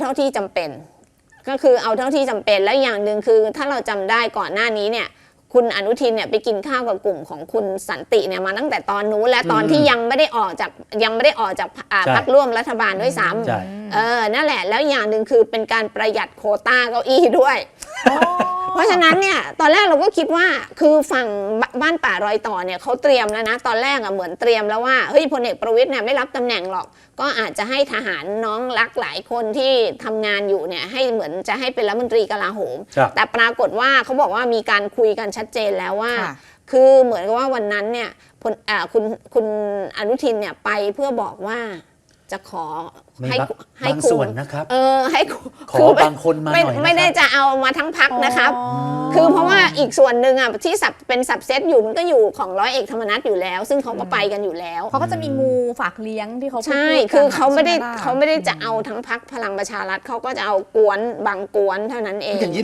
เท่าที่จำเป็น ก็คือเอาเท่าที่จำเป็นและอย่างหนึ่งคือ ถ้าเราจำได้ก่อนหน้านี้เนี่ยคุณอนุทินเนี่ยไปกินข้าวกับกลุ่มของคุณสันติเนี่ยมาตั้งแต่ตอนนู้นและตอนที่ยังไม่ได้ออกจากยังไม่ได้ออกจากอ่าใช่พรรคร่วมรัฐบาลด้วยซ้ใช่ำเออนั่นแหละแล้วอย่างหนึ่งคือเป็นการประหยัดโควต้าเก้าอี้ด้วย เพราะฉะนั้นเนี่ยตอนแรกเราก็คิดว่าคือฝั่งบบ้านป่ารอยต่อเนี่ยเขาเตรียมแล้วนะตอนแรกอะเหมือนเตรียมแล้วว่าเฮ้ยพลเอกประวิตยเนี่ยไม่รับตำแหน่งหรอก ก็อาจจะให้ทหารน้องรักหลายคนที่ทำงานอยู่เนี่ยให้เหมือนจะให้เป็นรัฐมนตรีกลาโหมครับแต่ปรากฏว่าเขาบอกว่ามีการคุยกันชัดเจนแล้วว่าค่ะคือเหมือนกับว่าวันนั้นเนี่ยพลอ่าคุณคุณอนุทินเนี่ยไปเพื่อบอกว่า จะขอมีให้บางให้บางคุส่วณนนะครับ เออให้คุขอคืไม่บางคนมาหน่ไม่อยนะครับ ไม่ได้จะเอามาทั้งพักนะครับ อ๋อ คือเพราะว่าอีกส่วนหนึ่งอะที่สับเป็นสับเซตอยู่มันก็อยู่ของร้อยเอกธรรมนัฐอยู่แล้ว ซึ่งเขาก็ไปกันอยู่แล้ว เขาก็จะมีงูฝากเลี้ยงที่เขาพูดใช่ กันคือเขาไม่ได้ใช่หล่ะ เขาไม่ได้จะเอาทั้งพักพลังประชารัฐเขาก็จะเอากวนบางกวนเท่านั้นเอง อย่างนี้